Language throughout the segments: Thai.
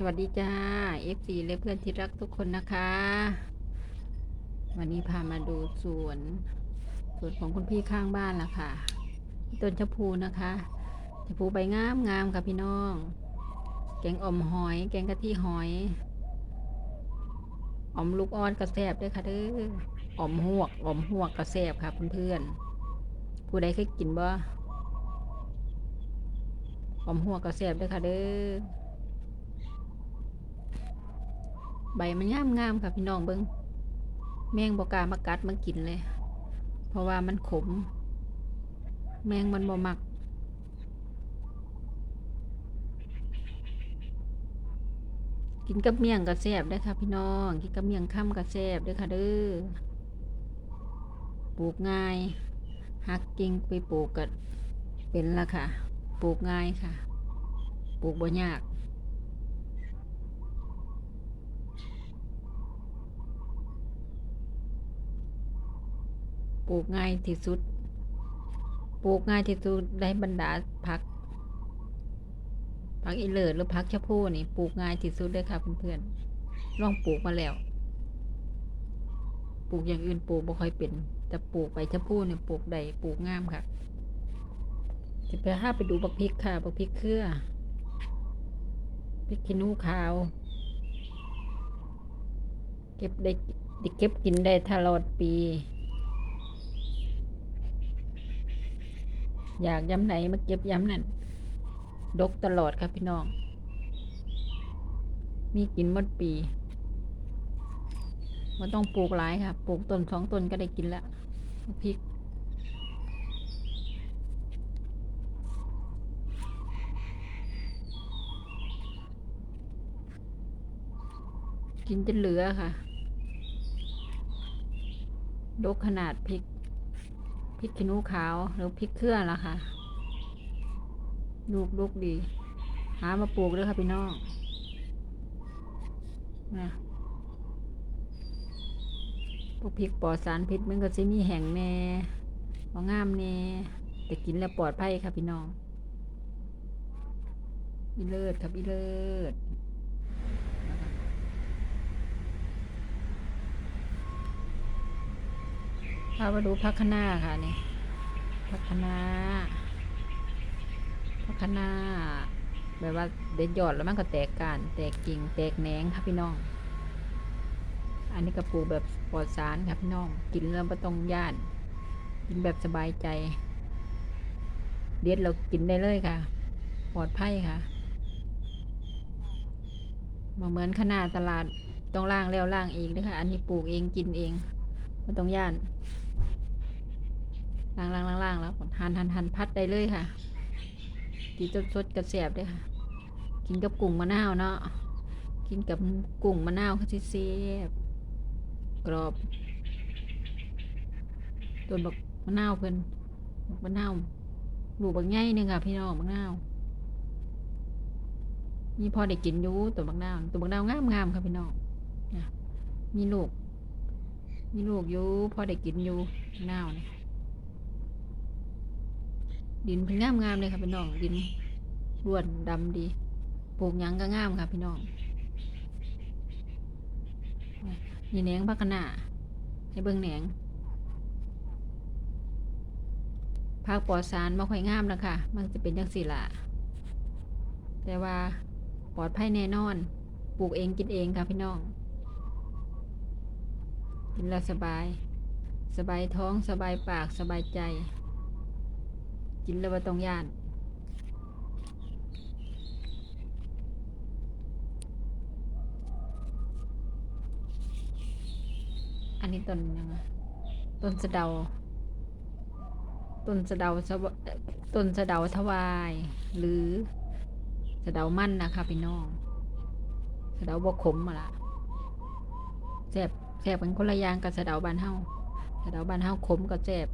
สวัสดีจ้า FC และเพื่อนที่รักทุกคนนะคะ วันนี้พามาดูสวนสวนของคุณพี่ข้างบ้านล่ะค่ะต้นชะพูนะคะชะพูใบงามงามค่ะพี่น้อง แกงอ่อมหอย แกงกะทิหอยอ่อมลูกอ้อนกระแซบด้วยค่ะเด้ออ่อมหวกอ่อมหวกกระแซบค่ะเพื่อนๆผู้ใดเคยกินบ่อ่อมหวกกระแซบด้วยค่ะเด้อ ใบมันงามงามๆค่ะพี่น้องเบิงแมงบกามากัดมากินเลย เพราะว่ามันขม แมงมันบ่มักกินกับเมี่ยงก็แซบได้ค่ะพี่น้อง กินกับเมี่ยงค่ำก็แซบเด้ค่ะเด้อ ปลูกง่ายหักกิ่งไปปลูกก็เป็นละค่ะ ปลูกง่ายค่ะ ปลูกบ่ยาก ปลูกง่ายที่สุด ปลูกง่ายที่สุดได้บรรดาผักผักอีเลิศหรือผักชะพูนี่ปลูกง่ายที่สุดเลยค่ะเพื่อนๆลองปลูกมาแล้ว ปลูกอย่างอื่นปลูกบ่ค่อยเป็นแต่ปลูกไปชะพูเนี่ยปลูกได้ปลูกงามค่ะจะไปห้าไปดูบักพริกค่ะบักพริกเครือพริกขี้นูขาว เก็บได้เก็บกินได้ตลอดปี อยากย้ำไหนมาเก็บย้ำนั่นดกตลอดครับพี่น้อง มีกินหมดปีมันต้องปลูกหลายค่ะ ปลูกต้นสองต้นก็ได้กินละพริกกินจนเหลือค่ะ ดกขนาดพริก พริกขี้หนูขาวหรือพริกเครือล่ะค่ะ ลูกลูกดี หามาปลูกด้วยค่ะพี่น้องนะพวกพริกปลอดสารพิษมันก็จะมีแห้งแน่บ่งามแน่แต่กินแล้วปลอดภัยค่ะพี่น้องอีเลิศครับอีเลิศ พามาดูพักคนาค่ะนี่พักคนาพักคนาแบบว่าเด็ดยอดแล้วมันก็แตกการแตกกิ่งแตกแหนงค่ะพี่น้อง อันนี้ก็ปลูกแบบปลอดสารค่ะพี่น้อง กินแล้วไม่ต้องย่านกินแบบสบายใจ เด็ดเรากินได้เลยค่ะ ปลอดภัยค่ะมาเหมือนขนาดตลาดต้องล่างแล้วล่างเองนะคะอันนี้ปลูกเองกินเองไม่ต้องย่าน ล่างล่างล่างล่างแล้วหันหันหันพัดได้เลยค่ะกินสดๆกระแสบด้วยค่ะ กินกับกุ้งมะนาวเนาะกินกับกุ้งมะนาวเขาสิเสียบกรอบต้นบักมะนาวเพิ่นบักมะนาวลูกบักใหญ่หนึงค่ะพี่น้องบักนาวนี่พอได้กินอยู่ตัวบักนาวตัวบักนาวงามงามๆค่ะพี่น้องมีลูก มีลูกอยู่พอได้กินอยู่นาวเนี่ย ดินเพิ่งงามงามๆเลยค่ะพี่น้องดินร่วนดำดีปลูกหยังก็งามค่ะพี่น้องนี่แหนงพักคะนาให้เบิ่งแหนงภาคปลอดสารมาค่อยงามแล้วค่ะ มันจะเป็นจังสี่ละแต่ว่าปลอดภัยแน่นอน ปลูกเองกินเองค่ะพี่น้อง กินแล้วสบาย สบายท้องสบายปากสบายใจ กินแล้วว่าต้องย่านอันนี้ต้นยังไงต้นสะเดา ต้นสะเดาเอ่อต้นสะเดาทวาย หรือสะเดามั่นนะคะพี่น้องสะเดาบกขมมาละแซบแซบเป็นคนละยางกับสะเดาบานเฮาสะเดาบานเฮาขมก็แซบ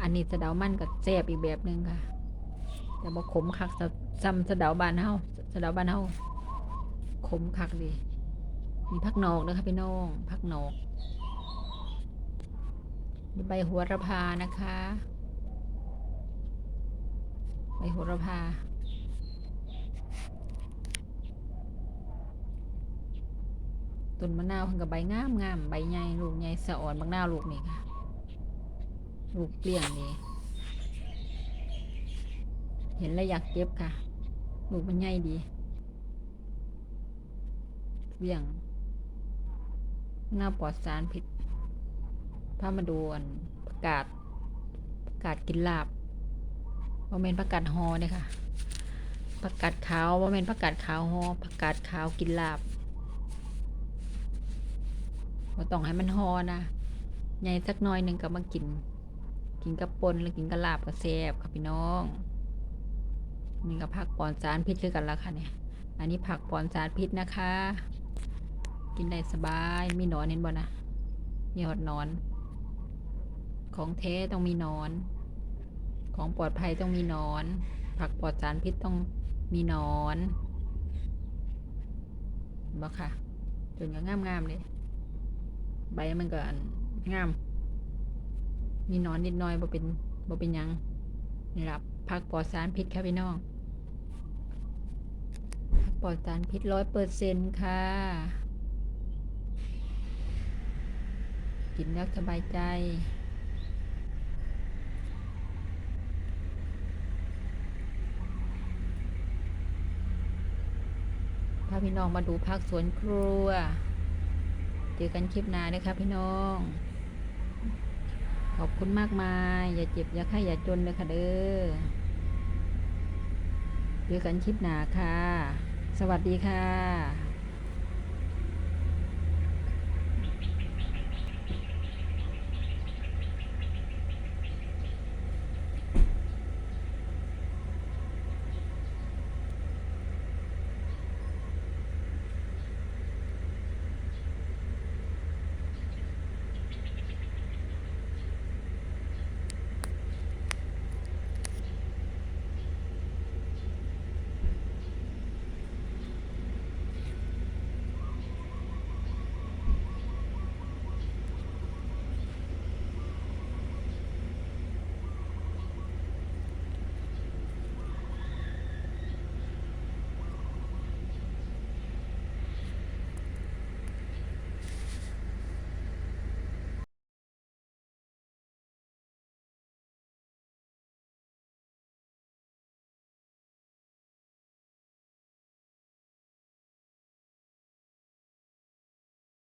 อันนี้สะเดามันก็แซบอีกแบบหนึ่งค่ะ แต่บกขมคักซ้ำสะเดาบานเฮาสะเดาบานเฮาขมคักดีมีพักนอกนะคะพี่น้องพักนอกมีใบหัวระพานะคะ ใบหัวระพาต้นมะนาวเพิ่นก็ใบงามงามใบใหญ่ลูกใหญ่สะอ่อนบักนาวลูกนี่ค่ะ ลูกเปลี่ยงนี่เห็นแล้วอยากเก็บค่ะ ลูกมันใหญ่ดีเปลี่ยงหน้าปลอดสารพิษพามาดูอันประกาศประกาศกินลาบว่าเมนประกาศฮอเนี่ยค่ะประกาศขาวว่าเมนประกาศขาวฮอประกาศขาวกินลาบว่าต้องให้มันฮอนะใหญ่สักน้อยหนึ่งก็มากิน กินกับปนหรือกินกับลาบก็แซบค่ะพี่น้องนี่ก็ผักปลอนสารพิษคือกันแล้วค่ะเนี่ย อันนี้ผักปลอนสารพิษนะคะ กินได้สบายมีหนอนเห็นบ่นะมีหอดหนอน ของแท้ต้องมีหนอน ของปลอดภัยต้องมีหนอน ผักปลอดสารพิษต้องมีหนอนเห็นบ่ค่ะจนก็งามๆเลยใบมันก็อันงาม มีนอนนิดหน่อยบ่เป็นบ่เป็นยังนี่ครับผักปลอดสารพิษค่ะพี่น้องผักปลอดสารพิษร้อยเปอร์เซ็นค่ะ กินแล้วสบายใจพาพี่น้องมาดูพักสวนครัว เจอกันคลิปหน้าเลยค่ะพี่น้อง ขอบคุณมากมาย อย่าเจ็บ อย่าไข้อย่าจนเลยค่ะเด้อเจอกันคลิปหนาค่ะ สวัสดีค่ะ